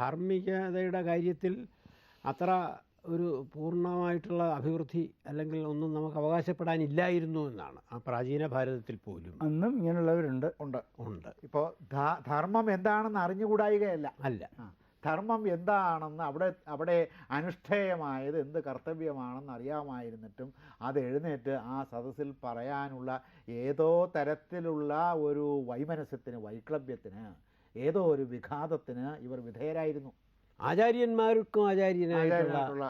ധാർമ്മികതയുടെ കാര്യത്തിൽ അത്ര ഒരു പൂർണമായിട്ടുള്ള അഭിവൃദ്ധി അല്ലെങ്കിൽ ഒന്നും നമുക്ക് അവകാശപ്പെടാനില്ലായിരുന്നു എന്നാണ്. ആ പ്രാചീന ഭാരതത്തിൽ പോലും. അന്നും ഇങ്ങനെയുള്ളവരുണ്ട്. ഉണ്ട്. ഉണ്ട്. ഇപ്പോൾ ധർമ്മം എന്താണെന്ന് അറിഞ്ഞുകൂടായികയല്ല. അല്ല. ധർമ്മം എന്താണെന്ന് അവിടെ അവിടെ അനുഷ്ഠേയമായത് എന്ത് കർത്തവ്യമാണെന്ന് അറിയാമായിരുന്നിട്ടും അത് എഴുന്നേറ്റ് ആ സദസ്സിൽ പറയാനുള്ള ഏതോ തരത്തിലുള്ള ഒരു വൈമനസ്യത്തിന് വൈക്ലഭ്യത്തിന് ഏതോ ഒരു വിഘാതത്തിന് ഇവർ വിധേയരായിരുന്നു. ആചാര്യന്മാർക്കും ആചാര്യനായിട്ടുള്ള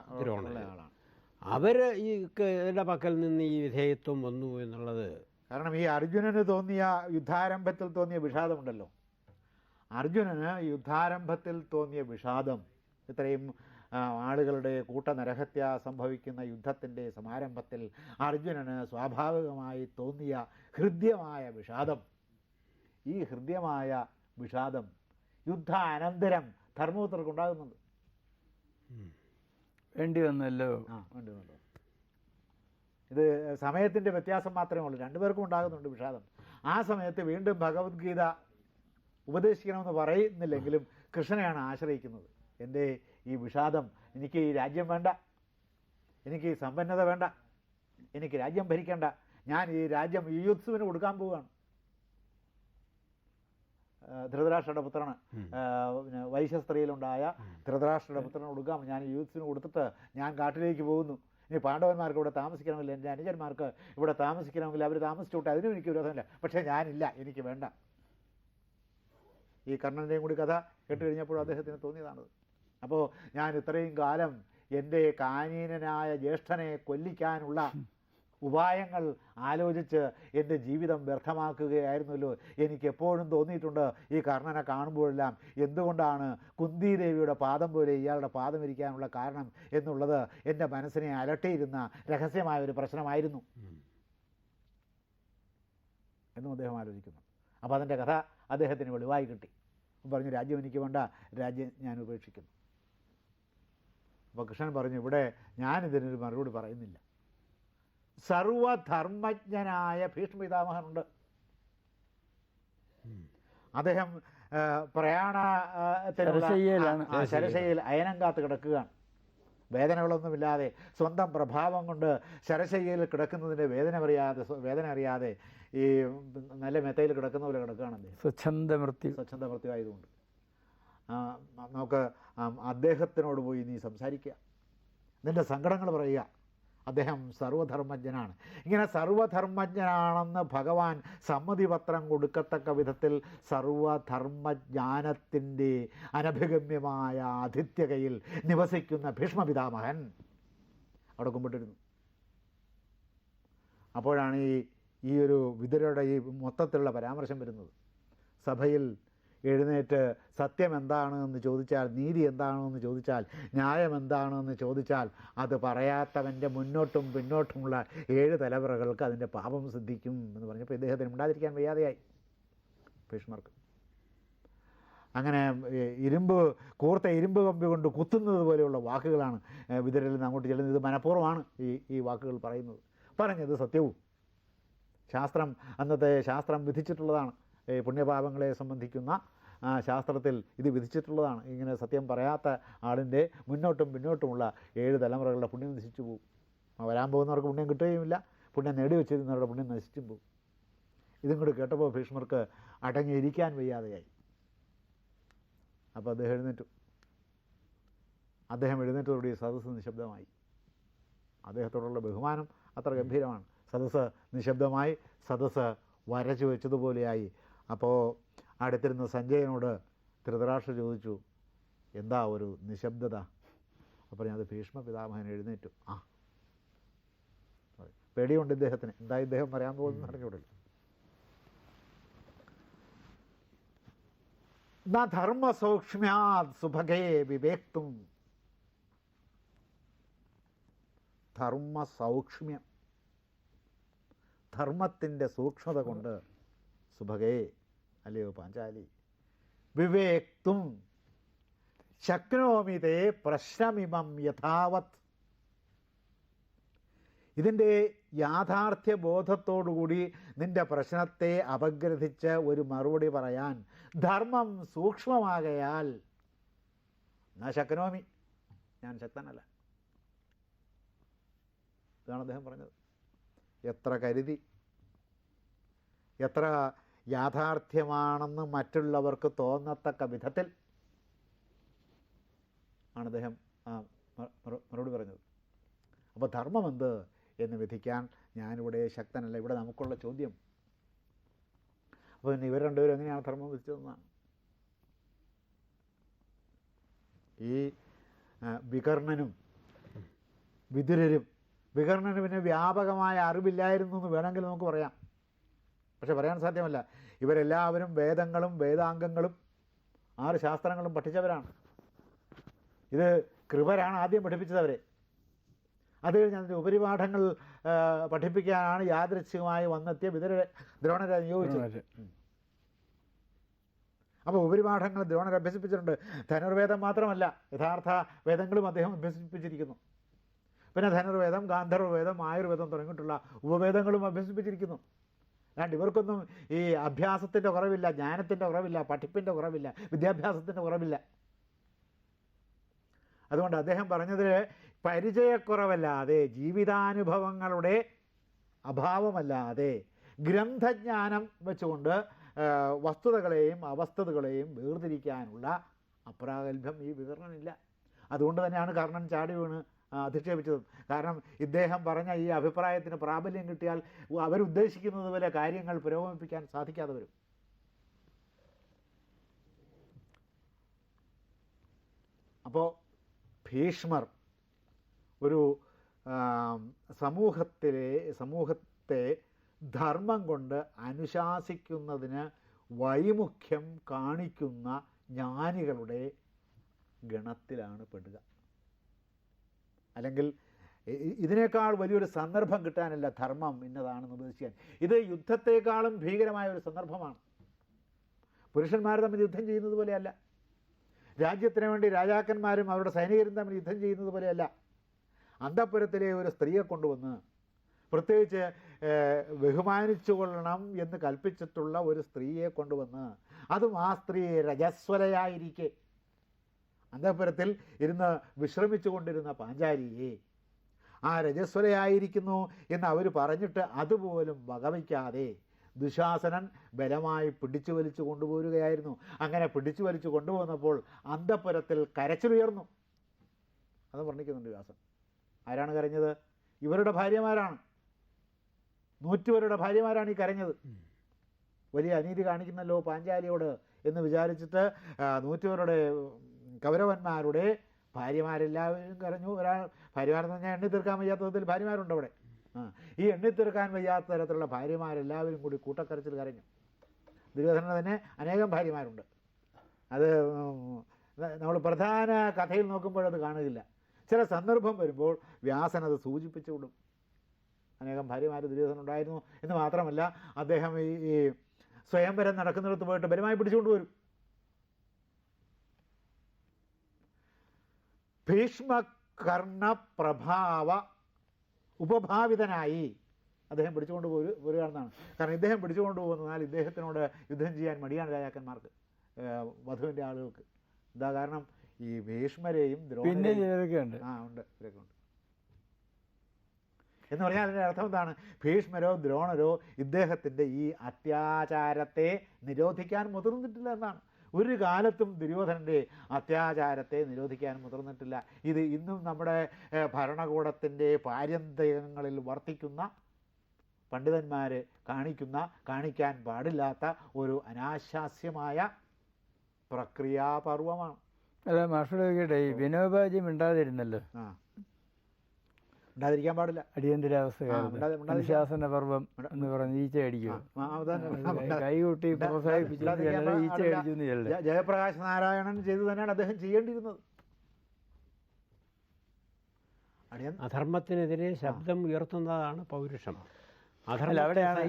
അവർ ഈ ഇവരുടെ പക്കൽ നിന്ന് ഈ വിധേയത്വം വന്നു എന്നുള്ളത് കാരണം ഈ അർജുനന് തോന്നിയ യുദ്ധാരംഭത്തിൽ തോന്നിയ വിഷാദമുണ്ടല്ലോ. അർജുനന് യുദ്ധാരംഭത്തിൽ തോന്നിയ വിഷാദം ഇത്രയും ആളുകളുടെ ആളുകളുടെ കൂട്ടനരഹത്യ സംഭവിക്കുന്ന യുദ്ധത്തിന്റെ സമാരംഭത്തിൽ അർജുനന് സ്വാഭാവികമായി തോന്നിയ ഹൃദ്യമായ വിഷാദം. ഈ ഹൃദ്യമായ വിഷാദം യുദ്ധാനന്തരം ഉണ്ടാകുന്നത് വേണ്ടി വന്നല്ലോ. ആ വേണ്ടി വന്നല്ലോ. ഇത് സമയത്തിന്റെ വ്യത്യാസം മാത്രമേ ഉള്ളൂ. രണ്ടുപേർക്കും ഉണ്ടാകുന്നുണ്ട് വിഷാദം. ആ സമയത്ത് വീണ്ടും ഭഗവത്ഗീത ഉപദേശിക്കണമെന്ന് പറയുന്നില്ലെങ്കിലും കൃഷ്ണനെയാണ് ആശ്രയിക്കുന്നത്. എന്റെ ഈ വിഷാദം? എനിക്ക് ഈ രാജ്യം വേണ്ട. എനിക്ക് ഈ സമ്പന്നത വേണ്ട. എനിക്ക് രാജ്യം ഭരിക്കേണ്ട. ഞാൻ ഈ രാജ്യം യുയുത്സുവിന് കൊടുക്കാൻ പോവുകയാണ്. ധൃതരാഷ്ട്രയുടെ പുത്രന് പിന്നെ വൈശ്യസ്ത്രീയിലുണ്ടായ ധൃതരാഷ്ട്രയുടെ പുത്രന് കൊടുക്കാം. ഞാൻ യൂത്ത്സിന് കൊടുത്തിട്ട് ഞാൻ കാട്ടിലേക്ക് പോകുന്നു. ഇനി പാണ്ഡവന്മാർക്ക് ഇവിടെ താമസിക്കണമെങ്കിൽ എന്റെ അനുജന്മാർക്ക് ഇവിടെ താമസിക്കണമെങ്കിൽ അവർ താമസിച്ചോട്ടെ. അതിനും എനിക്ക് വിരോധമില്ല. പക്ഷേ ഞാനില്ല. എനിക്ക് വേണ്ട. ഈ കർണന്റെയും കൂടി കഥ കേട്ട് കഴിഞ്ഞപ്പോൾ അദ്ദേഹത്തിന് തോന്നിയതാണത്. അപ്പോൾ ഞാൻ ഇത്രയും കാലം എന്റെ കാനീനനായ ജ്യേഷ്ഠനെ കൊല്ലിക്കാനുള്ള ഉപായങ്ങൾ ആലോചിച്ച് എന്റെ ജീവിതം വ്യർത്ഥമാക്കുകയായിരുന്നല്ലോ. എനിക്ക് എപ്പോഴും തോന്നിയിട്ടുണ്ട് ഈ കർണനെ കാണുമ്പോഴെല്ലാം എന്തുകൊണ്ടാണ് കുന്തിദേവിയുടെ പാദം പോലെ ഇയാളുടെ പാദം ഇരിക്കാനുള്ള കാരണം എന്നുള്ളത് എന്റെ മനസ്സിനെ അലട്ടിയിരുന്ന രഹസ്യമായ ഒരു പ്രശ്നമായിരുന്നു എന്നും അദ്ദേഹം ആലോചിക്കുന്നു. അപ്പോൾ അതിന്റെ കഥ അദ്ദേഹത്തിന് വെളിവായി കിട്ടി. പറഞ്ഞു രാജ്യം എനിക്ക് വേണ്ട രാജ്യം ഞാൻ ഉപേക്ഷിക്കുന്നു. അപ്പോൾ കൃഷ്ണൻ പറഞ്ഞു ഇവിടെ ഞാനിതിനൊരു മറുപടി പറയുന്നില്ല. സർവധർമ്മജ്ഞനായ ഭീഷ്മപിതാമഹനുണ്ട്. അദ്ദേഹം പ്രയാണത്തിനുള്ള. ആ, ശരശയ്യയിൽ അയനം കാത്ത് കിടക്കുകയാണ്. വേദനകളൊന്നുമില്ലാതെ സ്വന്തം പ്രഭാവം കൊണ്ട് ശരശയ്യയിൽ കിടക്കുന്നതിന്റെ വേദന അറിയാതെ വേദന അറിയാതെ ഈ നല്ല മെത്തയിൽ കിടക്കുന്ന പോലെ കിടക്കുകയാണ് അദ്ദേഹം. സ്വച്ഛന്ത മൃത്യു. മൃത്യു ആയതുകൊണ്ട്. നമുക്ക് അദ്ദേഹത്തിനോട് പോയി നീ സംസാരിക്കുക. നിന്റെ സങ്കടങ്ങൾ പറയുക. അദ്ദേഹം സർവധർമ്മജ്ഞനാണ്. ഇങ്ങനെ സർവധർമ്മജ്ഞനാണെന്ന് ഭഗവാൻ സമ്മതിപത്രം കൊടുക്കത്തക്ക വിധത്തിൽ സർവധർമ്മജ്ഞാനത്തിന്റെ അനഭിഗമ്യമായ ആതിഥ്യകയിൽ നിവസിക്കുന്ന ഭീഷ്മപിതാമഹൻ അവിടെ കുമ്പിട്ടിരുന്നു. അപ്പോഴാണ് ഈ ഈ ഒരു വിതുരയുടെ ഈ മൊത്തത്തിലുള്ള പരാമർശം വരുന്നത്. സഭയിൽ എഴുന്നേറ്റ് സത്യം എന്താണ് എന്ന് ചോദിച്ചാൽ നീതി എന്താണ് എന്ന് ചോദിച്ചാൽ ന്യായം എന്താണ് എന്ന് ചോദിച്ചാൽ അത് പറയാത്തവന്റെ മുന്നോട്ടും പിന്നോട്ടുമുള്ള ഏഴ് തലമുറകൾക്ക് അതിന്റെ പാപം സിദ്ധിക്കും എന്ന് പറഞ്ഞപ്പോൾ ഇദ്ദേഹത്തിന് ഉണ്ടാതിരിക്കാൻ വയ്യാതെയായി. ഭീഷ്മർക്ക്. അങ്ങനെ ഇരുമ്പ് കൂർത്ത ഇരുമ്പ് കമ്പി കൊണ്ട് കുത്തുന്നത് പോലെയുള്ള വാക്കുകളാണ് ഏ, നിന്ന് അങ്ങോട്ട് ചെല്ലുന്നത്. ഇത് മനഃപൂർവമാണ് ഈ ഈ വാക്കുകൾ പറയുന്നത്. പറഞ്ഞത് സത്യവും. ശാസ്ത്രം അന്നത്തെ ശാസ്ത്രം വിധിച്ചിട്ടുള്ളതാണ്. പുണ്യപാപങ്ങളെ സംബന്ധിക്കുന്ന ശാസ്ത്രത്തിൽ ഇത് വിധിച്ചിട്ടുള്ളതാണ്. ഇങ്ങനെ സത്യം പറയാത്ത ആളിന്റെ മുന്നോട്ടും പിന്നോട്ടുമുള്ള ഏഴ് തലമുറകളുടെ പുണ്യം നശിച്ചു പോകും. വരാൻ പോകുന്നവർക്ക് പുണ്യം കിട്ടുകയുമില്ല. പുണ്യം നേടി വെച്ചിരുന്നവരുടെ പുണ്യം നശിച്ചും പോകും. ഇതും കൂടി കേട്ടപ്പോൾ ഭീഷ്മർക്ക് അടങ്ങിയിരിക്കാൻ വയ്യാതെയായി. അപ്പോൾ അദ്ദേഹം എഴുന്നേറ്റു. അദ്ദേഹം എഴുന്നേറ്റതോടുകൂടി സദസ്സ് നിശബ്ദമായി. അദ്ദേഹത്തോടുള്ള ബഹുമാനം അത്ര ഗംഭീരമാണ്. സദസ്സ് നിശബ്ദമായി സദസ്സ് വരച്ചു വെച്ചതുപോലെയായി. അപ്പോൾ അടുത്തിരുന്ന സഞ്ജയനോട് ധൃതരാഷ്ട്ര ചോദിച്ചു എന്താ ഒരു നിശബ്ദത? അപ്പോൾ ഞാൻ അത് ഭീഷ്മ പിതാമഹൻ എഴുന്നേറ്റു. ആ. പേടിയുണ്ട് ഇദ്ദേഹത്തിന്. എന്താ ഇദ്ദേഹം പറയാൻ പോകുന്നു അറിഞ്ഞൂടല്ലോ ധർമ്മസൗക്ഷ്മ്യാത് സുഭഗേ വിവേക്തും. ധർമ്മസൗക്ഷ്മ്യം. ധർമ്മത്തിന്റെ സൂക്ഷ്മത കൊണ്ട് സുഭഗേ അല്ലയോ പാഞ്ചാലി. വിവേക്തും ശക്നോമിതേ പ്രശ്നമിമം യഥാവത്. ഇതിന്റെ യാഥാർത്ഥ്യ ബോധത്തോടുകൂടി നിന്റെ പ്രശ്നത്തെ അപഗ്രഥിച്ച് ഒരു മറുപടി പറയാൻ ധർമ്മം സൂക്ഷ്മമാകയാൽ എന്നാ ശക്നോമി? ഞാൻ ശക്തനല്ല. ഇതാണ് അദ്ദേഹം പറഞ്ഞത്. എത്ര കരുതി എത്ര യാഥാർത്ഥ്യമാണെന്ന് മറ്റുള്ളവർക്ക് തോന്നത്തക്ക വിധത്തിൽ ആണ് അദ്ദേഹം മറുപടി പറഞ്ഞത്. അപ്പോൾ ധർമ്മം എന്ത് എന്ന് വിധിക്കാൻ ഞാനിവിടെ ശക്തനല്ല. ഇവിടെ നമുക്കുള്ള ചോദ്യം. അപ്പോൾ ഇവർ രണ്ടുപേരും എങ്ങനെയാണ് ധർമ്മം വിധിച്ചതെന്നാണ്. ഈ വികർണനും വിതുരരും വികർണന് പിന്നെ വ്യാപകമായ അറിവില്ലായിരുന്നു എന്ന് വേണമെങ്കിൽ നമുക്ക് പറയാം. പക്ഷെ പറയാൻ സാധ്യമല്ല. ഇവരെല്ലാവരും വേദങ്ങളും വേദാംഗങ്ങളും ആറ് ശാസ്ത്രങ്ങളും പഠിച്ചവരാണ്. ഇത് കൃപരാണ് ആദ്യം പഠിപ്പിച്ചതവരെ. അത് കഴിഞ്ഞ് അതിന്റെ ഉപരിപാഠങ്ങൾ പഠിപ്പിക്കാനാണ് യാദൃച്ഛികമായി വന്നെത്തിയ വിതര ദ്രോണരെ നിയോഗിച്ചത്. അപ്പോൾ ഉപരിപാഠങ്ങൾ ദ്രോണർ അഭ്യസിപ്പിച്ചിട്ടുണ്ട്. ധനുർവേദം മാത്രമല്ല യഥാർത്ഥ വേദങ്ങളും അദ്ദേഹം അഭ്യസിപ്പിച്ചിരിക്കുന്നു. പിന്നെ ധനുർവേദം ഗാന്ധർവേദം ആയുർവേദം തുടങ്ങിയിട്ടുള്ള ഉപവേദങ്ങളും അഭ്യസിപ്പിച്ചിരിക്കുന്നു. അല്ലാണ്ട് ഇവർക്കൊന്നും ഈ അഭ്യാസത്തിന്റെ കുറവില്ല ജ്ഞാനത്തിന്റെ കുറവില്ല പഠിപ്പിന്റെ കുറവില്ല വിദ്യാഭ്യാസത്തിന്റെ കുറവില്ല. അതുകൊണ്ട് അദ്ദേഹം പറഞ്ഞതിൽ പരിചയക്കുറവല്ലാതെ ജീവിതാനുഭവങ്ങളുടെ അഭാവമല്ലാതെ ഗ്രന്ഥജ്ഞാനം വെച്ചുകൊണ്ട് വസ്തുതകളെയും അവസ്ഥതകളെയും വേർതിരിക്കാനുള്ള അപ്രാഗൽഭ്യം ഈ വിവരണമില്ല അതുകൊണ്ട് തന്നെയാണ് കർണൻ ചാടി വീണ്. അധിക്ഷേപിച്ചതും. കാരണം ഇദ്ദേഹം പറഞ്ഞ ഈ അഭിപ്രായത്തിന് പ്രാബല്യം കിട്ടിയാൽ അവരുദ്ദേശിക്കുന്നത് പോലെ കാര്യങ്ങൾ പുരോഗമിപ്പിക്കാൻ സാധിക്കാതെ വരും. അപ്പോൾ ഭീഷ്മർ ഒരു സമൂഹത്തിലെ സമൂഹത്തെ ധർമ്മം കൊണ്ട് അനുശാസിക്കുന്നതിന് വൈമുഖ്യം കാണിക്കുന്ന ജ്ഞാനികളുടെ ഗണത്തിലാണ് പെടുക. അല്ലെങ്കിൽ ഇതിനേക്കാൾ വലിയൊരു സന്ദർഭം കിട്ടാനില്ല ധർമ്മം ഇന്നതാണെന്ന് ഉപദേശിക്കാൻ ഇത് യുദ്ധത്തെക്കാളും ഭീകരമായ ഒരു സന്ദർഭമാണ്. പുരുഷന്മാർ തമ്മിൽ യുദ്ധം ചെയ്യുന്നത് പോലെയല്ല. രാജ്യത്തിന് വേണ്ടി രാജാക്കന്മാരും അവരുടെ സൈനികരും തമ്മിൽ യുദ്ധം ചെയ്യുന്നത് പോലെയല്ല. അന്തപുരത്തിലെ ഒരു സ്ത്രീയെ കൊണ്ടുവന്ന് പ്രത്യേകിച്ച് ബഹുമാനിച്ചു കൊള്ളണം എന്ന് കൽപ്പിച്ചിട്ടുള്ള ഒരു സ്ത്രീയെ കൊണ്ടുവന്ന് അതും ആ സ്ത്രീ രജസ്വലയായിരിക്കെ. അന്തഃപുരത്തിൽ ഇരുന്ന് വിശ്രമിച്ചു കൊണ്ടിരുന്ന പാഞ്ചാലിയെ ആ രജസ്വലയായിരിക്കുന്നു എന്ന് അവർ പറഞ്ഞിട്ട് അതുപോലും വകവയ്ക്കാതെ ദുശാസനൻ ബലമായി പിടിച്ചു വലിച്ചു കൊണ്ടുപോരുകയായിരുന്നു. അങ്ങനെ പിടിച്ചു വലിച്ചു കൊണ്ടുപോകുന്നപ്പോൾ അന്തപുരത്തിൽ കരച്ചിലുയർന്നു. അത് വർണിക്കുന്നുണ്ട് വ്യാസൻ. ആരാണ് കരഞ്ഞത്? ഇവരുടെ ഭാര്യമാരാണ്. നൂറ്റുപേരുടെ ഭാര്യമാരാണ് ഈ കരഞ്ഞത്. വലിയ അനീതി കാണിക്കുന്നല്ലോ പാഞ്ചാലിയോട് എന്ന് വിചാരിച്ചിട്ട് നൂറ്റുപേരുടെ കൗരവന്മാരുടെ ഭാര്യമാരെല്ലാവരും കരഞ്ഞു. ഒരാൾ ഭാര്യമാരെന്ന് പറഞ്ഞാൽ എണ്ണി തീർക്കാൻ വയ്യാത്ത വിധത്തിൽ ഭാര്യമാരുണ്ട് അവിടെ. ആ ഈ എണ്ണി തീർക്കാൻ വയ്യാത്ത തരത്തിലുള്ള ഭാര്യമാരെല്ലാവരും കൂടി കൂട്ടക്കരച്ചിൽ കരഞ്ഞു. ദുര്യോധന തന്നെ അനേകം ഭാര്യമാരുണ്ട്. അത് നമ്മൾ പ്രധാന കഥയിൽ നോക്കുമ്പോഴത് കാണുകയില്ല. ചില സന്ദർഭം വരുമ്പോൾ വ്യാസൻ അത് സൂചിപ്പിച്ചു വിടും അനേകം ഭാര്യമാർ ദുര്യോധന ഉണ്ടായിരുന്നു എന്ന് മാത്രമല്ല അദ്ദേഹം ഈ സ്വയംവരം നടക്കുന്നിടത്ത് പോയിട്ട് ബലമായി പിടിച്ചുകൊണ്ട് വരും. ഭീഷ്മകർണപ്രഭാവ ഉപഭാവിതനായി അദ്ദേഹം പിടിച്ചുകൊണ്ട് പോരു വരികയാണെന്നാണ് കാരണം ഇദ്ദേഹം പിടിച്ചുകൊണ്ട് പോകുന്നതിനാൽ ഇദ്ദേഹത്തിനോട് യുദ്ധം ചെയ്യാൻ മടിയാണ് രാജാക്കന്മാർക്ക് വധുവിന്റെ ആളുകൾക്ക്. എന്താ കാരണം? ഈ ഭീഷ്മരെയും ദ്രോണരെയും ആ ഉണ്ട്. ഇവരൊക്കെ ഉണ്ട്. എന്ന് പറഞ്ഞാൽ അതിന്റെ അർത്ഥം എന്താണ്? ഭീഷ്മരോ ദ്രോണരോ ഇദ്ദേഹത്തിന്റെ ഈ അത്യാചാരത്തെ നിരോധിക്കാൻ മുതിർന്നിട്ടില്ല എന്നാണ്. ഒരു കാലത്തും ദുര്യോധനന്റെ അത്യാചാരത്തെ നിരോധിക്കാൻ മുതിർന്നിട്ടില്ല. ഇത് ഇന്നും നമ്മുടെ ഭരണകൂടത്തിന്റെ പാരമ്പര്യങ്ങളിൽ വർത്തിക്കുന്ന പണ്ഡിതന്മാർ കാണിക്കുന്ന കാണിക്കാൻ പാടില്ലാത്ത ഒരു അനാശാസ്യമായ പ്രക്രിയാപർവമാണ്. അല്ല മാഷ്ടേ വിനോബാജി മിണ്ടാതിരുന്നല്ലോ. ആ. ഉണ്ടാതിരിക്കാൻ പാടില്ല. അടിയന്തരാവസ്ഥ അനുശാസന പർവം എന്ന് പറഞ്ഞ് ഈച്ച അതന്നെ. കൈകൊട്ടി മിണ്ടാ- പ്രോത്സാഹിപ്പിച്ചു മിണ്ടാതിരിക്കാൻ ഈച്ച അടിച്ചു ജയപ്രകാശ് നാരായണൻ ചെയ്തു തന്നെയാണ് അദ്ദേഹം ചെയ്യേണ്ടിയിരുന്നത്. അധർമ്മത്തിനെതിരെ ശബ്ദം ഉയർത്തുന്നതാണ് പൗരുഷം. അവിടെയാണ്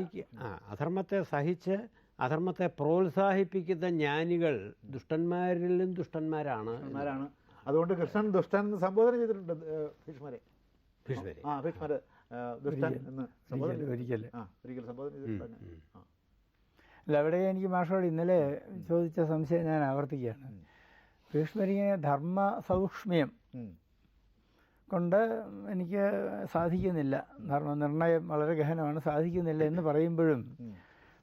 അധർമ്മത്തെ സഹിച്ച് അധർമ്മത്തെ പ്രോത്സാഹിപ്പിക്കുന്ന ജ്ഞാനികൾ ദുഷ്ടന്മാരിലും ദുഷ്ടന്മാരാണ് അതുകൊണ്ട് കൃഷ്ണൻ ദുഷ്ടൻ സംബോധന ചെയ്തിട്ടുണ്ട് ഭീഷ്മരെ. ഭീഷ്മരെ. ആ ഭീഷ്മര് ഏഹ്, ദുഷ്ടൻ ഒരിക്കൽ. എന്ന് സംബോധന ഒരിക്കൽ ഒരിക്കൽ. ആ ഒരിക്കൽ സംബോധന. അല്ല അവിടെ എനിക്ക് മാഷോട് ഇന്നലെ ചോദിച്ച സംശയം ഞാൻ ആവർത്തിക്കുകയാണ്. ഭീഷ്മരിങ്ങനെ ധർമ്മ സൗക്ഷ്മ്യം കൊണ്ട് എനിക്ക് സാധിക്കുന്നില്ല. ധർമ്മ നിർണയം വളരെ ഗഹനമാണ് സാധിക്കുന്നില്ല എന്ന് പറയുമ്പോഴും.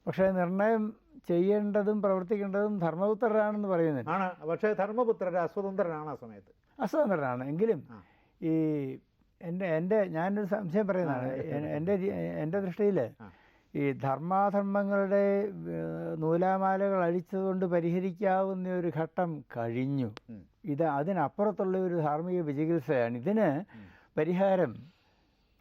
പക്ഷെ നിർണയം ചെയ്യേണ്ടതും പ്രവർത്തിക്കേണ്ടതും ധർമ്മപുത്രരാണെന്ന് പറയുന്നുണ്ട് ആണ്. പക്ഷേ ധർമ്മപുത്രർ അസ്വതന്ത്രനാണ് ആ സമയത്ത്. അസ്വതന്ത്രനാണ് എങ്കിലും ഈ എന്റെ എന്റെ ഞാനൊരു സംശയം പറയുന്നതാണ്. എന്റെ എന്റെ എന്റെ എന്റെ ദൃഷ്ടിയിൽ ഈ ധർമാധർമ്മങ്ങളുടെ നൂലാമാലകൾ അഴിച്ചതുകൊണ്ട് പരിഹരിക്കാവുന്ന ഒരു ഘട്ടം കഴിഞ്ഞു. ഇത് അതിനപ്പുറത്തുള്ള ഒരു ധാർമ്മിക വിചികിത്സയാണ്. ഇതിന് പരിഹാരം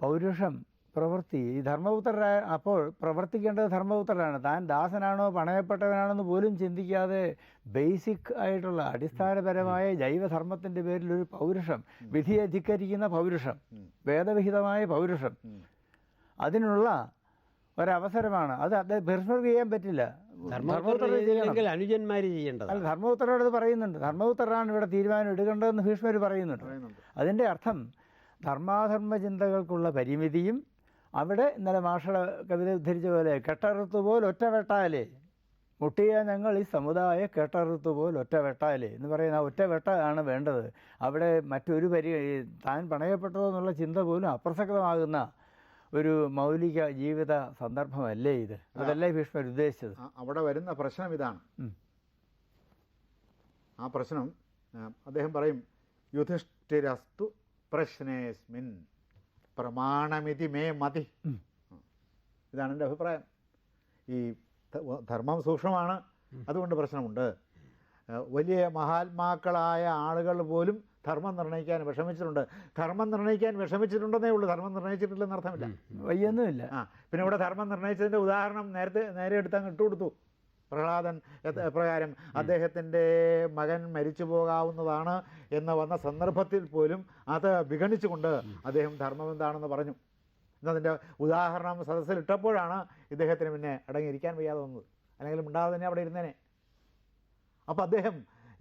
പൗരുഷം പ്രവൃത്തി. ഈ ധർമ്മപുത്രരായ അപ്പോൾ പ്രവർത്തിക്കേണ്ടത് ധർമ്മപുത്രരാണ്. താൻ ദാസനാണോ പണയപ്പെട്ടവനാണെന്ന് പോലും ചിന്തിക്കാതെ ബേസിക് ആയിട്ടുള്ള അടിസ്ഥാനപരമായ ജൈവധർമ്മത്തിന്റെ പേരിൽ ഒരു പൗരുഷം വിധിയെ ധിക്കരിക്കുന്ന പൗരുഷം വേദവിഹിതമായ പൗരുഷം. അതിനുള്ള ഒരവസരമാണ്. അത് അദ്ദേഹം ഭീഷ്മർക്ക് ചെയ്യാൻ പറ്റില്ല. ധർമ്മപുത്രർ ധർമ്മപുത്രർ ചെയ്യണം. ചെയ്തില്ലെങ്കിൽ അല്ല ധർമ്മപുത്രരോട് അത് പറയുന്നുണ്ട്. ധർമ്മപുത്രരാണ് ഇവിടെ തീരുമാനം എടുക്കേണ്ടതെന്ന് ഭീഷ്മർ പറയുന്നുണ്ട്. പറയുന്നുണ്ട്. അതിന്റെ അർത്ഥം ധർമാധർമ്മ ചിന്തകൾക്കുള്ള പരിമിതിയും അവിടെ ഇന്നലെ മാഷയുടെ കവിത ഉദ്ധരിച്ച പോലെ കെട്ടറുത്തു പോൽ ഒറ്റ വെട്ടാലേ. മുട്ടിയ ഞങ്ങൾ ഈ സമുദായ കെട്ടറുത്തു പോൽ ഒറ്റ വെട്ടാലേ എന്ന് പറയുന്ന ഒറ്റ വെട്ട ആണ് വേണ്ടത്. അവിടെ മറ്റൊരു പരി താൻ പണയപ്പെട്ടതോ എന്നുള്ള ചിന്ത പോലും അപ്രസക്തമാകുന്ന ഒരു മൗലിക ജീവിത സന്ദർഭമല്ലേ ഇത്? അതല്ലേ ഭീഷ്മർ ഉദ്ദേശിച്ചത്? അവിടെ വരുന്ന പ്രശ്നം ഇതാണ്. ആ പ്രശ്നം അദ്ദേഹം പറയും യുധിഷ്ഠിരസ്തു പ്രശ്നേസ്മിൻ. പ്രമാണമിതി മേ മതി. ഇതാണ് എന്റെ അഭിപ്രായം. ഈ ധർമ്മം സൂക്ഷ്മമാണ്. അതുകൊണ്ട് പ്രശ്നമുണ്ട്. വലിയ മഹാത്മാക്കളായ ആളുകൾ പോലും ധർമ്മം നിർണയിക്കാൻ വിഷമിച്ചിട്ടുണ്ട്. ധർമ്മം നിർണയിക്കാൻ വിഷമിച്ചിട്ടുണ്ടെന്നേ ഉള്ളൂ. ധർമ്മം നിർണയിച്ചിട്ടില്ലെന്ന് അർത്ഥമില്ല വയ്യൊന്നുമില്ല. ആ പിന്നെ ഇവിടെ ധർമ്മം നിർണയിച്ചതിന്റെ ഉദാഹരണം നേരത്തെ നേരെ എടുത്ത് അങ്ങ് ഇട്ടുകൊടുത്തു. പ്രഹ്ലാദൻ പ്രകാരം അദ്ദേഹത്തിന്റെ മകൻ മരിച്ചു പോകാവുന്നതാണ് എന്ന് വന്ന സന്ദർഭത്തിൽ പോലും അത് വിഗണിച്ചുകൊണ്ട് അദ്ദേഹം ധർമ്മം എന്താണെന്ന് പറഞ്ഞു. എന്നതിന്റെ ഉദാഹരണം സദസ്സിലിട്ടപ്പോഴാണ് ഇദ്ദേഹത്തിന് പിന്നെ അടങ്ങിയിരിക്കാൻ വയ്യാതെ വന്നത്. അല്ലെങ്കിൽ മിണ്ടാതെ തന്നെ അവിടെ ഇരുന്നേനെ. അപ്പോൾ അദ്ദേഹം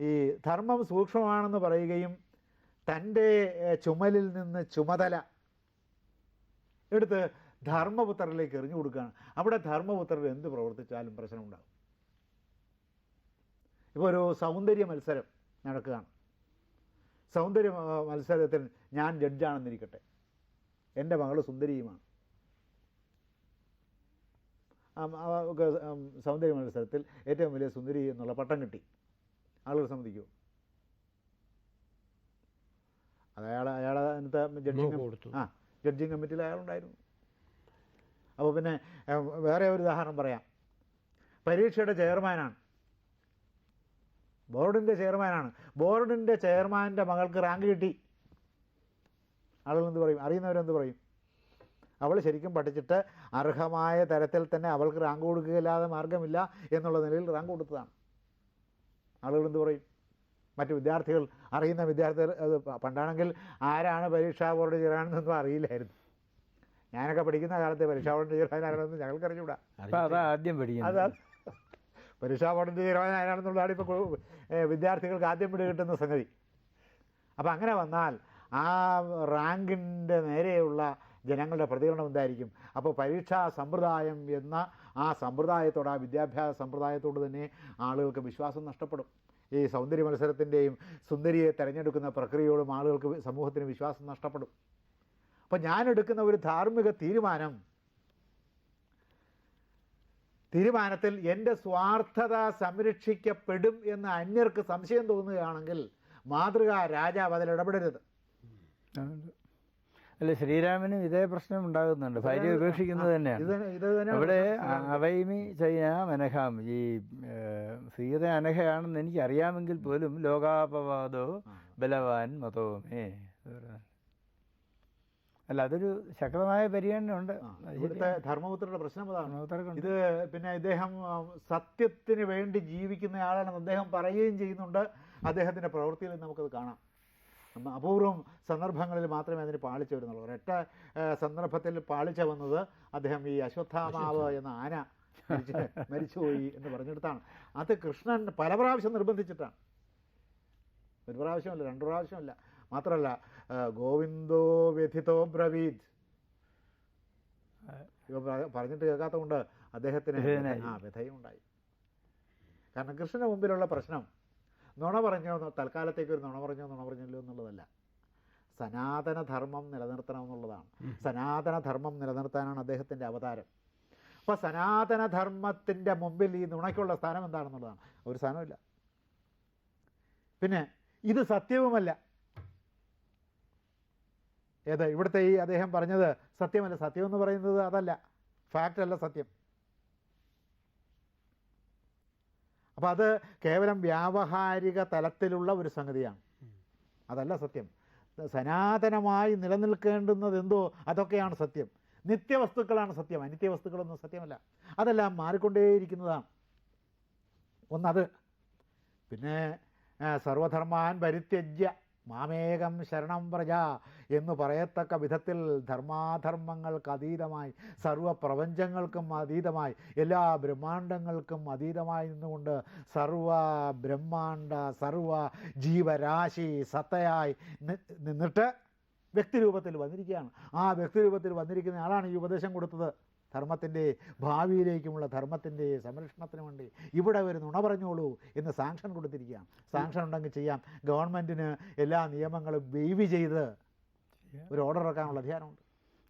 ഈ ധർമ്മം സൂക്ഷ്മമാണെന്ന് പറയുകയും തന്റെ ചുമലിൽ നിന്ന് ചുമതല എടുത്ത് ധർമ്മപുത്രരിലേക്ക് എറിഞ്ഞു കൊടുക്കുകയാണ്. അവിടെ ധർമ്മപുത്രർ എന്ത് പ്രവർത്തിച്ചാലും പ്രശ്നമുണ്ടാകും. ഇപ്പോൾ ഒരു സൗന്ദര്യ മത്സരം നടക്കുകയാണ്. സൗന്ദര്യ മത്സരത്തിൽ ഞാൻ ജഡ്ജാണെന്നിരിക്കട്ടെ. എന്റെ മകൾ സുന്ദരിയുമാണ്. സൗന്ദര്യ മത്സരത്തിൽ ഏറ്റവും വലിയ സുന്ദരി എന്നുള്ള പട്ടം കിട്ടി. ആളുകൾ സമ്മതിക്കുമോ അത് അയാൾ അയാൾ അതിനകത്ത് ജഡ്ജിങ് ആ ജഡ്ജിങ് കമ്മിറ്റിയിൽ അയാളുണ്ടായിരുന്നു. അപ്പോൾ പിന്നെ വേറെ ഒരു ഉദാഹരണം പറയാം. പരീക്ഷയുടെ ചെയർമാനാണ് ബോർഡിന്റെ ചെയർമാനാണ്. ബോർഡിന്റെ ചെയർമാന്റെ മകൾക്ക് റാങ്ക് കിട്ടി. ആളുകൾ എന്ത് പറയും? അറിയുന്നവരെന്ത് പറയും? അവൾ ശരിക്കും പഠിച്ചിട്ട് അർഹമായ തരത്തിൽ തന്നെ അവൾക്ക് റാങ്ക് കൊടുക്കുകയില്ലാതെ മാർഗമില്ല എന്നുള്ള നിലയിൽ റാങ്ക് കൊടുത്തതാണ്. ആളുകൾ എന്ത് പറയും? മറ്റു വിദ്യാർത്ഥികൾ അറിയുന്ന വിദ്യാർത്ഥികൾ അത് പണ്ടാണെങ്കിൽ ആരാണ് പരീക്ഷാ ബോർഡ് ചെയ്യാനെന്നൊന്നും അറിയില്ലായിരുന്നു. ഞാനൊക്കെ പഠിക്കുന്ന കാലത്ത് പരീക്ഷാ ബോർഡ് ചെയ്യാനാണെന്ന് ഞങ്ങൾക്ക് അറിഞ്ഞുകൂടാ അതാ ആദ്യം അത് പരീക്ഷാ ബോർഡിന്റെ തീരുമാനം ആരാണെന്നുള്ളതാണ് ഇപ്പോൾ വിദ്യാർത്ഥികൾക്ക് ആദ്യം പിടി കിട്ടുന്ന സംഗതി. അപ്പം അങ്ങനെ വന്നാൽ ആ റാങ്കിന്റെ നേരെയുള്ള ജനങ്ങളുടെ പ്രതികരണം എന്തായിരിക്കും? അപ്പോൾ പരീക്ഷാ സമ്പ്രദായം എന്ന ആ സമ്പ്രദായത്തോട് ആ വിദ്യാഭ്യാസ സമ്പ്രദായത്തോട് തന്നെ ആളുകൾക്ക് വിശ്വാസം നഷ്ടപ്പെടും. ഈ സൗന്ദര്യ മത്സരത്തിന്റെയും സുന്ദരിയെ തിരഞ്ഞെടുക്കുന്ന പ്രക്രിയയോടും ആളുകൾക്ക് സമൂഹത്തിന് വിശ്വാസം നഷ്ടപ്പെടും. അപ്പോൾ ഞാനെടുക്കുന്ന ഒരു ധാർമ്മിക തീരുമാനം തീരുമാനത്തിൽ എന്റെ സ്വാർത്ഥത സംരക്ഷിക്കപ്പെടും എന്ന് അന്യർക്ക് സംശയം തോന്നുകയാണെങ്കിൽ മാതൃക രാജാവ് അതിൽ ഇടപെടരുത്. അല്ല ശ്രീരാമനും ഇതേ പ്രശ്നം ഉണ്ടാകുന്നുണ്ട്. ഭാര്യ ഉപേക്ഷിക്കുന്നത് തന്നെയാണ്. അവിടെ അവൈമി ചൈന മനഹാം ഈ സീത അനഹയാണെന്ന് എനിക്കറിയാമെങ്കിൽ പോലും ലോകാപവാദോ ബലവാൻ മതോമേ. അല്ല അതൊരു ശക്തമായ പരിഗണനയുണ്ട്. ഇവിടുത്തെ ധർമ്മപുത്രയുടെ പ്രശ്നം അതാണ്. ഇത് പിന്നെ ഇദ്ദേഹം സത്യത്തിന് വേണ്ടി ജീവിക്കുന്ന ആളാണെന്ന് അദ്ദേഹം പറയുകയും ചെയ്യുന്നുണ്ട്. അദ്ദേഹത്തിന്റെ പ്രവൃത്തിയിൽ നമുക്കത് കാണാം. അപൂർവം സന്ദർഭങ്ങളിൽ മാത്രമേ അതിന് പാളിച്ച വരുന്നുള്ളൂ. ഒരൊറ്റ സന്ദർഭത്തിൽ പാളിച്ച വന്നത് അദ്ദേഹം ഈ അശ്വത്ഥാമാവ്. എന്ന ആന മരിച്ച് മരിച്ചുപോയി എന്ന് പറഞ്ഞെടുത്താണ്. അത് കൃഷ്ണൻ പല പ്രാവശ്യം നിർബന്ധിച്ചിട്ടാണ്. ഒരു പ്രാവശ്യമല്ല രണ്ടു പ്രാവശ്യമല്ല. മാത്രമല്ല ഗോവിന്ദോ വ്യഥിതോ ബ്രവീത്. ഇവ പറഞ്ഞിട്ട് പറഞ്ഞിട്ട് കേൾക്കാത്തതുകൊണ്ട് അദ്ദേഹത്തിന് ആ വ്യഥയും ഉണ്ടായി കാരണം കൃഷ്ണന് മുമ്പിലുള്ള പ്രശ്നം നുണ പറഞ്ഞോ തൽക്കാലത്തേക്ക് ഒരു നുണ പറഞ്ഞോ നുണ പറഞ്ഞല്ലോ എന്നുള്ളതല്ല. സനാതനധർമ്മം നിലനിർത്തണം എന്നുള്ളതാണ്. സനാതനധർമ്മം നിലനിർത്താനാണ് അദ്ദേഹത്തിന്റെ അവതാരം. അപ്പോൾ സനാതനധർമ്മത്തിന്റെ മുമ്പിൽ ഈ നുണയ്ക്കുള്ള സ്ഥാനം എന്താണെന്നുള്ളതാണ്. ഒരു സ്ഥാനമില്ല പിന്നെ ഇത് സത്യവുമല്ല. ഏത് ഇവിടുത്തെ ഈ അദ്ദേഹം പറഞ്ഞത് സത്യമല്ല. സത്യം എന്ന് പറയുന്നത് അതല്ല. ഫാക്റ്റ് അല്ല സത്യം. അപ്പോൾ അത് കേവലം വ്യാവഹാരിക തലത്തിലുള്ള ഒരു സംഗതിയാണ്. അതല്ല സത്യം. സനാതനമായി നിലനിൽക്കേണ്ടുന്നത് എന്തോ? അതൊക്കെയാണ് സത്യം. നിത്യവസ്തുക്കളാണ് സത്യം. അനിത്യവസ്തുക്കളൊന്നും സത്യമല്ല. അതെല്ലാം മാറിക്കൊണ്ടേയിരിക്കുന്നതാണ്. ഒന്നത്. പിന്നെ സർവധർമാൻ പരിത്യജ്യ മാമേകം ശരണം പ്രജ എന്ന് പറയത്തക്ക വിധത്തിൽ ധർമാധർമ്മങ്ങൾക്ക് അതീതമായി സർവപ്രപഞ്ചങ്ങൾക്കും അതീതമായി എല്ലാ ബ്രഹ്മാണ്ടങ്ങൾക്കും അതീതമായി നിന്നുകൊണ്ട് സർവ ബ്രഹ്മാണ്ട സർവ ജീവരാശി സത്തയായി നിന്നിട്ട് വ്യക്തിരൂപത്തിൽ വന്നിരിക്കുകയാണ്. ആ വ്യക്തിരൂപത്തിൽ വന്നിരിക്കുന്ന ആളാണ് ഈ ഉപദേശം കൊടുത്തത്. ധർമ്മത്തിന്റെ ഭാവിയിലേക്കുമുള്ള ധർമ്മത്തിന്റെ സംരക്ഷണത്തിന് വേണ്ടി ഇവിടെ ഒരു നുണ പറഞ്ഞോളൂ എന്ന് സാങ്ഷൻ കൊടുത്തിരിക്കുകയാണ്. സാങ്ഷൻ ഉണ്ടെങ്കിൽ ചെയ്യാം. ഗവൺമെന്റിന് എല്ലാ നിയമങ്ങളും വെയ്വ് ചെയ്ത് ഒരു ഓർഡർ ഇറക്കാനുള്ള അധികാരമുണ്ട്.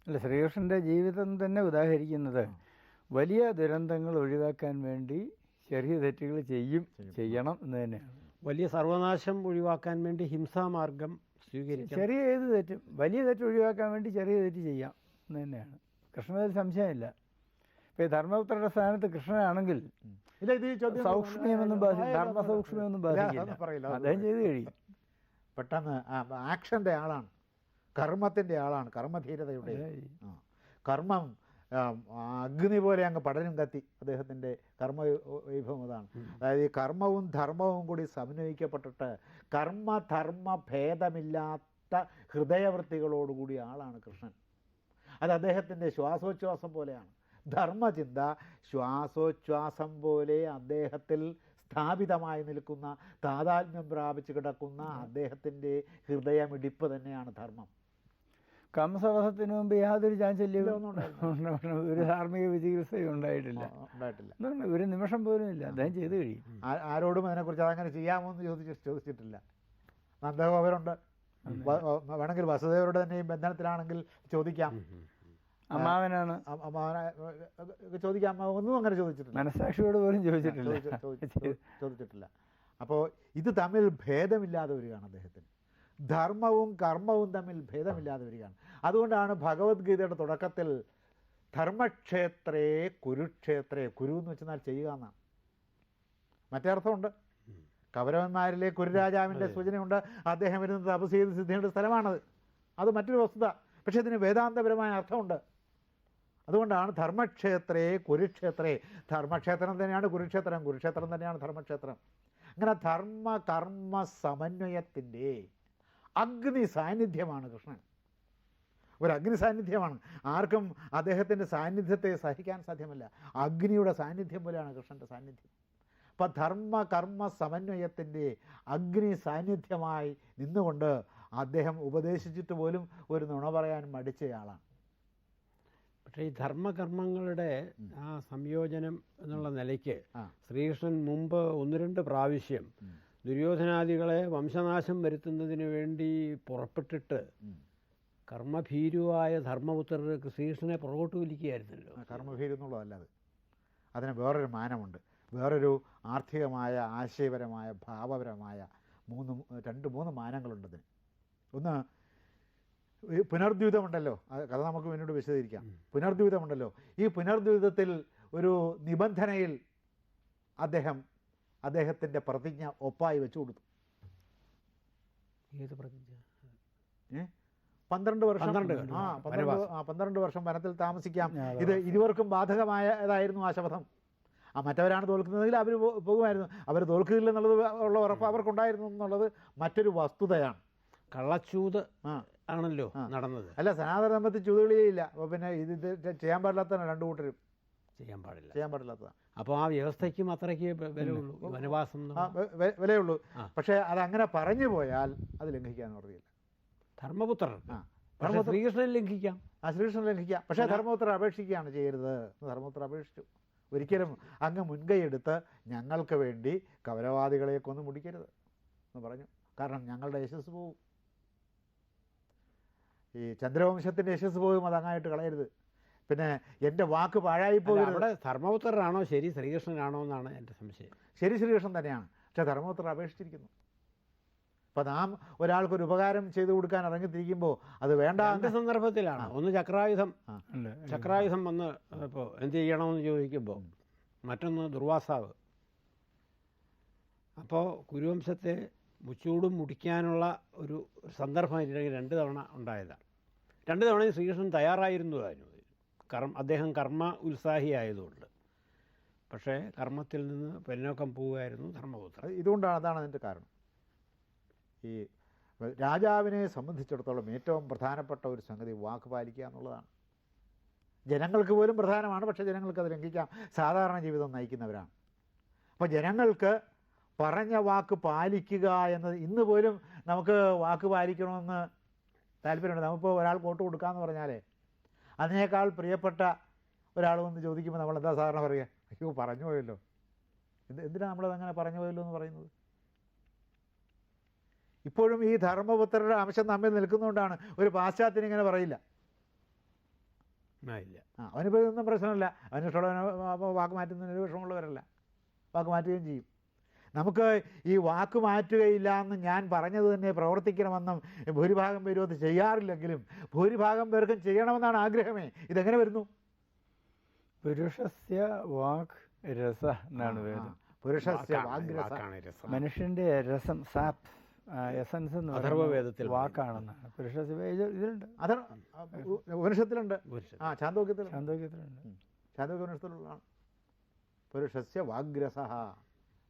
അല്ല ശ്രീകൃഷ്ണന്റെ ജീവിതം തന്നെ ഉദാഹരിക്കുന്നത്. വലിയ ദുരന്തങ്ങൾ ഒഴിവാക്കാൻ വേണ്ടി ചെറിയ തെറ്റുകൾ ചെയ്യും ചെയ്യണം എന്ന് തന്നെയാണ് വലിയ സർവനാശം ഒഴിവാക്കാൻ വേണ്ടി ഹിംസാമാർഗം സ്വീകരിക്കും ചെറിയ ഏത് തെറ്റും വലിയ തെറ്റ് ഒഴിവാക്കാൻ വേണ്ടി ചെറിയ തെറ്റ് ചെയ്യാം എന്ന് തന്നെയാണ്. കൃഷ്ണനിൽ സംശയമില്ല ഇപ്പോൾ ഈ ധർമ്മപുത്രയുടെ സ്ഥാനത്ത് കൃഷ്ണനാണെങ്കിൽ ഇല്ല ഇത് ചോദ്യം സൗക്ഷ്മ്യമൊന്നും ബാധി ആ, ധർമ്മ സൗക്ഷ്മ്യമൊന്നും ബാധിക്കില്ല അദ്ദേഹം ചെയ്ത് കഴിയും പെട്ടെന്ന് ആക്ഷന്റെ ആളാണ് കർമ്മത്തിന്റെ ആളാണ് കർമ്മധീരതയുടെ ആ. കർമ്മം അഗ്നി പോലെ അങ്ങ് പടരും കത്തി അദ്ദേഹത്തിന്റെ കർമ്മ വൈഭവം അതാണ് അതായത് ഈ കർമ്മവും ധർമ്മവും കൂടി സമന്വയിക്കപ്പെട്ടിട്ട് കർമ്മധർമ്മ ഭേദമില്ലാത്ത ഹൃദയവൃത്തികളോടുകൂടിയ ആളാണ് കൃഷ്ണൻ അത് അദ്ദേഹത്തിന്റെ ശ്വാസോച്ഛ്വാസം പോലെയാണ്. ധർമ്മചിന്ത ശ്വാസോച്ഛ്വാസം പോലെ അദ്ദേഹത്തിൽ സ്ഥാപിതമായി നിൽക്കുന്ന താതാത്മ്യം പ്രാപിച്ചു കിടക്കുന്ന അദ്ദേഹത്തിന്റെ ഹൃദയമിടിപ്പ് തന്നെയാണ് ധർമ്മം. കംസവധത്തിന് മുമ്പ് യാതൊരു ചാഞ്ചല്യവും. ഒരു ധാർമ്മിക വിചികിത്സയും ഉണ്ടായിട്ടില്ല. ഉണ്ടായിട്ടില്ല. ഒരു നിമിഷം പോലും ഇല്ല. അദ്ദേഹം ചെയ്തു കഴിയും. ആരോടും അതിനെക്കുറിച്ച് അതങ്ങനെ ചെയ്യാമോ എന്ന് ചോദിച്ച് ചോദിച്ചിട്ടില്ല. നന്ദഗോപരുണ്ട് വേണമെങ്കിൽ വസുദേവരുടെ തന്നെയും ബന്ധനത്തിലാണെങ്കിൽ ചോദിക്കാം. അമ്മാവനാണ്. അമ്മാവനെ, ചോദിക്കാം അമ്മ ഒന്നും അങ്ങനെ ചോദിച്ചിട്ടില്ല. മനസാക്ഷിയോട് പോലും ചോദിച്ചിട്ടില്ല. ചോദിച്ച- ചോദിച്ച- ചോദിച്ചിട്ടില്ല. അപ്പോൾ ഇത് തമ്മിൽ ഭേദമില്ലാതെ വരികയാണ് അദ്ദേഹത്തിന്. ധർമ്മവും കർമ്മവും തമ്മിൽ ഭേദമില്ലാതെ വരികയാണ്. അതുകൊണ്ടാണ് ഭഗവത്ഗീതയുടെ തുടക്കത്തിൽ ധർമ്മക്ഷേത്രേ കുരുക്ഷേത്രേ കുരു എന്ന് വെച്ചാൽ ചെയ്യുക എന്നാണ്. മറ്റേ അർത്ഥമുണ്ട്. കൗരവന്മാരിലെ കുരുരാജാവിന്റെ സൂചനയുണ്ട്. അദ്ദേഹം ഇരുന്ന് തപസ് ചെയ്ത് സിദ്ധിയുടെ സ്ഥലമാണത്. അത് മറ്റൊരു വസ്തുത. പക്ഷേ ഇതിന് വേദാന്തപരമായ അർത്ഥമുണ്ട്. അതുകൊണ്ടാണ് ധർമ്മക്ഷേത്രേ കുരുക്ഷേത്രേ. ധർമ്മക്ഷേത്രം തന്നെയാണ് കുരുക്ഷേത്രം. കുരുക്ഷേത്രം തന്നെയാണ് ധർമ്മക്ഷേത്രം. അങ്ങനെ ധർമ്മ കർമ്മ സമന്വയത്തിന്റെ അഗ്നി സാന്നിധ്യമാണ് കൃഷ്ണൻ. ഒരു അഗ്നി സാന്നിധ്യമാണ്. ആർക്കും അദ്ദേഹത്തിന്റെ സാന്നിധ്യത്തെ സഹിക്കാൻ സാധ്യമല്ല. അഗ്നിയുടെ സാന്നിധ്യം പോലെയാണ് കൃഷ്ണന്റെ സാന്നിധ്യം. അപ്പം ധർമ്മ കർമ്മ സമന്വയത്തിന്റെ അഗ്നി സാന്നിധ്യമായി നിന്നുകൊണ്ട് അദ്ദേഹം ഉപദേശിച്ചിട്ട് പോലും ഒരു നുണ പറയാൻ മടിച്ചയാളാണ്. പക്ഷേ ഈ ധർമ്മകർമ്മങ്ങളുടെ ആ സംയോജനം എന്നുള്ള നിലയ്ക്ക് ശ്രീകൃഷ്ണൻ മുമ്പ് ഒന്ന് രണ്ട് പ്രാവശ്യം ദുര്യോധനാദികളെ വംശനാശം വരുത്തുന്നതിന് വേണ്ടി പുറപ്പെട്ടിട്ട്. കർമ്മഭീരുവായ ധർമ്മപുത്രർക്ക് ശ്രീകൃഷ്ണനെ പുറകോട്ട് വലിക്കുകയായിരുന്നല്ലോ. കർമ്മഭീരു എന്നുള്ളതല്ല അത്. അതിന് വേറൊരു മാനമുണ്ട്. വേറൊരു ആർത്ഥികമായ ആശയപരമായ ഭാവപരമായ മൂന്ന് രണ്ട് മൂന്ന് മാനങ്ങളുണ്ട് അതിന്. ഒന്ന് പുനർദ്വിതമുണ്ടല്ലോ കഥ നമുക്ക് പിന്നീട് വിശദീകരിക്കാം. പുനർദ്വിതമുണ്ടല്ലോ ഈ പുനർദ്വിതത്തിൽ ഒരു നിബന്ധനയിൽ അദ്ദേഹം അദ്ദേഹത്തിന്റെ പ്രതിജ്ഞ ഒപ്പായി വെച്ചു കൊടുത്തു. ഏത് പ്രതിജ്ഞ? ഏ? പന്ത്രണ്ട് വർഷം. ആ പന്ത്രണ്ട് വർഷം വനത്തിൽ താമസിക്കാം. ഇത് ഇരുവർക്കും ബാധകമായതായിരുന്നു ആ ശപഥം ആ മറ്റവരാണ് തോൽക്കുന്നതെങ്കിൽ അവർ പോകുമായിരുന്നു. അവർ തോൽക്കില്ലെന്നുള്ളത് ഉള്ള ഉറപ്പ് അവർക്കുണ്ടായിരുന്നു എന്നുള്ളത് മറ്റൊരു വസ്തുതയാണ്. കള്ളച്ചൂത് ആണല്ലോ. നടന്നത്. അല്ല സനാതന ധർമ്മത്തിൽ ചൂതുകളിയില്ല അപ്പോൾ പിന്നെ ഇത് ഇത് ചെയ്യാൻ പാടില്ലാത്തതാണ് രണ്ടു കൂട്ടരും. ചെയ്യാൻ പാടില്ല. ചെയ്യാൻ പാടില്ലാത്തതാണ്. അപ്പോൾ ആ വ്യവസ്ഥയ്ക്കും അത്രയ്ക്ക് വിലയുള്ളൂ. വനവാസം വിലയുള്ളൂ. പക്ഷേ അതങ്ങനെ പറഞ്ഞു പോയാൽ അത് ലംഘിക്കാൻ അറിയില്ല ധർമ്മപുത്രർ ആ ശ്രീകൃഷ്ണൻ ലംഘിക്കാം. ആ ശ്രീകൃഷ്ണൻ ലംഘിക്കാം. പക്ഷേ ധർമ്മപുത്ര അപേക്ഷിക്കുകയാണ് ചെയ്യരുത് എന്ന് ധർമ്മപുത്ര അപേക്ഷിച്ചു. ഒരിക്കലും അങ്ങ് മുൻകൈ എടുത്ത് ഞങ്ങൾക്ക് വേണ്ടി കൗരവാദികളെയൊക്കെ കൊന്നു മുടിക്കരുത് എന്ന് പറഞ്ഞു. കാരണം ഞങ്ങളുടെ യശസ് പോവും. ഈ ചന്ദ്രവംശത്തിന്റെ യശസ് പോവും അത് അങ്ങായിട്ട് കളയരുത്. പിന്നെ എന്റെ വാക്ക് പാഴായി പോകും അവിടെ ധർമ്മപുത്രനാണോ? ശരി ശ്രീകൃഷ്ണനാണോ എന്നാണ് എന്റെ സംശയം. ശരി ശ്രീകൃഷ്ണൻ തന്നെയാണ്. പക്ഷേ ധർമ്മപുത്രൻ അപേക്ഷിച്ചിരിക്കുന്നു. അപ്പോൾ നാം ഒരാൾക്കൊരു ഉപകാരം ചെയ്തു കൊടുക്കാൻ ഇറങ്ങിത്തിരിക്കുമ്പോൾ അത് വേണ്ട രണ്ട് സന്ദർഭത്തിലാണ്. ഒന്ന് ചക്രായുധം. ചക്രായുധം വന്ന് ഇപ്പോൾ എന്ത് ചെയ്യണമെന്ന് ചോദിക്കുമ്പോൾ മറ്റൊന്ന് ദുർവാസാവ്. അപ്പോൾ കുരുവംശത്തെ മുച്ചൂടും മുടിക്കാനുള്ള ഒരു സന്ദർഭം ഇതിലേക്ക് രണ്ട് തവണ ഉണ്ടായതാണ്. രണ്ട് തവണയും ശ്രീകൃഷ്ണൻ തയ്യാറായിരുന്നു അതിന് കർമ്മ അദ്ദേഹം കർമ്മ ഉത്സാഹിയായതുകൊണ്ട് പക്ഷേ കർമ്മത്തിൽ നിന്ന് പിന്നോക്കം പോവുകയായിരുന്നു ധർമ്മപുത്രൻ. ഇതുകൊണ്ടാണ് അതാണ് അതിന്റെ കാരണം. ഈ രാജാവിനെ സംബന്ധിച്ചിടത്തോളം ഏറ്റവും പ്രധാനപ്പെട്ട ഒരു സംഗതി വാക്ക് പാലിക്കുക എന്നുള്ളതാണ്. ജനങ്ങൾക്ക് പോലും പ്രധാനമാണ് പക്ഷേ ജനങ്ങൾക്ക് അത് ലംഘിക്കാം. സാധാരണ ജീവിതം നയിക്കുന്നവരാണ്. അപ്പോൾ ജനങ്ങൾക്ക് പറഞ്ഞ വാക്ക് പാലിക്കുക എന്നത് ഇന്ന് പോലും നമുക്ക് വാക്ക് പാലിക്കണമെന്ന് താല്പര്യമുണ്ട്. നമുക്കിപ്പോൾ ഒരാൾ വോട്ട് കൊടുക്കാമെന്ന് പറഞ്ഞാലേ അതിനേക്കാൾ പ്രിയപ്പെട്ട ഒരാൾ വന്ന് ചോദിക്കുമ്പോൾ നമ്മൾ എന്താ സാധാരണ പറയുക? അയ്യോ പറഞ്ഞു പോയല്ലോ. എന്ത് എന്തിനാണ് നമ്മളത് അങ്ങനെ പറഞ്ഞു പോയല്ലോ എന്ന് പറയുന്നത്? ഇപ്പോഴും ഈ ധർമ്മപുത്രരുടെ അംശം നമ്മിൽ നിൽക്കുന്നതുകൊണ്ടാണ് ഒരു പാശ്ചാത്യൻ ഇങ്ങനെ പറയില്ല. ഇല്ല ആ അവനിപ്പോൾ ഇതൊന്നും പ്രശ്നമില്ല. അവന് ഇഷ്ടമുള്ളവന് അപ്പോൾ വാക്ക് മാറ്റുന്നതിന് വിഷമമുള്ളവരല്ല. വാക്ക് മാറ്റുകയും ചെയ്യും. നമുക്ക് ഈ വാക്ക് മാറ്റുകയില്ല എന്ന് ഞാൻ പറഞ്ഞത് തന്നെ പ്രവർത്തിക്കണമെന്നും ഭൂരിഭാഗം പേരും അത് ചെയ്യാറില്ലെങ്കിലും ഭൂരിഭാഗം പേർക്കും ചെയ്യണമെന്നാണ് ആഗ്രഹമേ. ഇതെങ്ങനെ വരുന്നു? പുരുഷസ്യ വാക് രസ എന്നാണ് പുരുഷസ്യ വാഗ് രസം. മനുഷ്യന്റെ രസം സാപ്പ് എസൻസ് എന്ന് അഥർവവേദത്തിൽ പുരുഷസ്യ ഇത് ഇതിലുണ്ട്. അഥർ ഉപനിഷത്തിലുണ്ട്. ആ ആ ചാന്തോക്യത്തിലുണ്ട് ചാന്തോക്യ ഉപനിഷത്തിലുള്ളതാണ് പുരുഷസ്യ വാഗ്രസ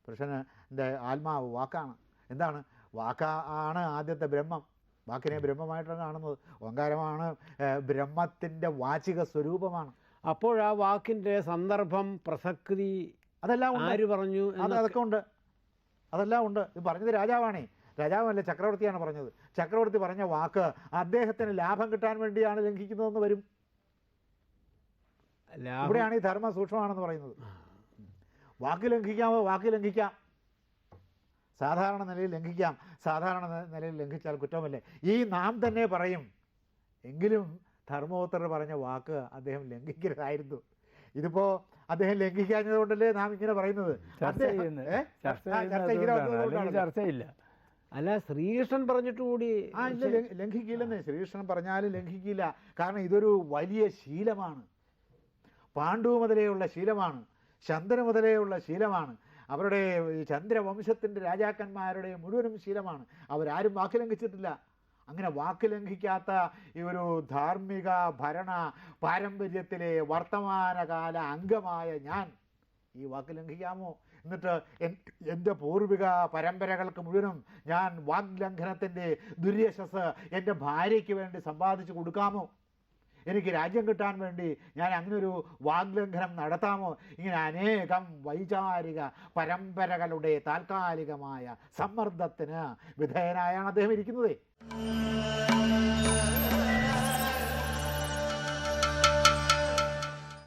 പുരുഷന്റെ ആത്മാവ് വാക്കാണ്. എന്താണ്? വാക്കാ ആണ് ആദ്യത്തെ ബ്രഹ്മം. വാക്കിനെ ബ്രഹ്മമായിട്ടാണ് കാണുന്നത്. ഓങ്കാരമാണ് ബ്രഹ്മത്തിന്റെ വാചിക സ്വരൂപമാണ്. അപ്പോൾ ആ വാക്കിന്റെ സന്ദർഭം പ്രസക്തി അതെല്ലാം ഉണ്ട്. ആര് പറഞ്ഞു അത് അതൊക്കെ ഉണ്ട്. അതെല്ലാം ഉണ്ട്. ഇത് പറഞ്ഞത് രാജാവാണേ. രാജാവല്ല ചക്രവർത്തിയാണ് പറഞ്ഞത്? ചക്രവർത്തി പറഞ്ഞ വാക്ക് അദ്ദേഹത്തിന് ലാഭം കിട്ടാൻ വേണ്ടിയാണ് ലംഘിക്കുന്നതെന്ന് വരും. ഇവിടെയാണ് ഈ ധർമ്മ സൂക്ഷ്മമാണെന്ന് പറയുന്നത്. വാക്ക് ലംഘിക്കാമോ വാക്ക് ലംഘിക്കാം. സാധാരണ നിലയിൽ ലംഘിക്കാം സാധാരണ നിലയിൽ ലംഘിച്ചാൽ കുറ്റമല്ലേ? ഈ നാം തന്നെ പറയും. എങ്കിലും ധർമ്മോത്തർ പറഞ്ഞ വാക്ക് അദ്ദേഹം ലംഘിക്കരുതായിരുന്നു. ഇതിപ്പോ അദ്ദേഹം ലംഘിക്കാഞ്ഞതുകൊണ്ടല്ലേ നാം ഇങ്ങനെ പറയുന്നത്. ചർച്ചയില്ല. അല്ല ശ്രീകൃഷ്ണൻ പറഞ്ഞിട്ട് കൂടി ആ ഇല്ല ലംഘ- ലംഘിക്കില്ലെന്ന്. ശ്രീകൃഷ്ണൻ പറഞ്ഞാലും ലംഘിക്കില്ല. കാരണം ഇതൊരു വലിയ ശീലമാണ്. പാണ്ഡു മുതലെയുള്ള ശീലമാണ്. ചന്ദ്ര മുതലെയുള്ള ശീലമാണ്. അവരുടെ ഈ ചന്ദ്രവംശത്തിന്റെ രാജാക്കന്മാരുടെ മുഴുവനും ശീലമാണ്. അവരാരും വാക്ക് ലംഘിച്ചിട്ടില്ല. അങ്ങനെ വാക്ക് ലംഘിക്കാത്ത ഈ ഒരു ധാർമ്മിക ഭരണ പാരമ്പര്യത്തിലെ വർത്തമാനകാല അംഗമായ ഞാൻ ഈ വാക്ക് ലംഘിക്കാമോ? എന്നിട്ട് എൻ- എന്റെ പൂർവിക പരമ്പരകൾക്ക് മുഴുവനും ഞാൻ വാഗ്ലംഘനത്തിന്റെ ദുര്യശസ് എന്റെ ഭാര്യയ്ക്ക് വേണ്ടി സമ്പാദിച്ചു കൊടുക്കാമോ? എനിക്ക് രാജ്യം കിട്ടാൻ വേണ്ടി ഞാൻ അങ്ങനൊരു വാഗ്ലംഘനം നടത്താമോ? ഇങ്ങനെ അനേകം വൈചാരിക പരമ്പരകളുടെ താൽക്കാലികമായ സമ്മർദ്ദത്തിന് വിധേയനായാണ് അദ്ദേഹം ഇരിക്കുന്നത്.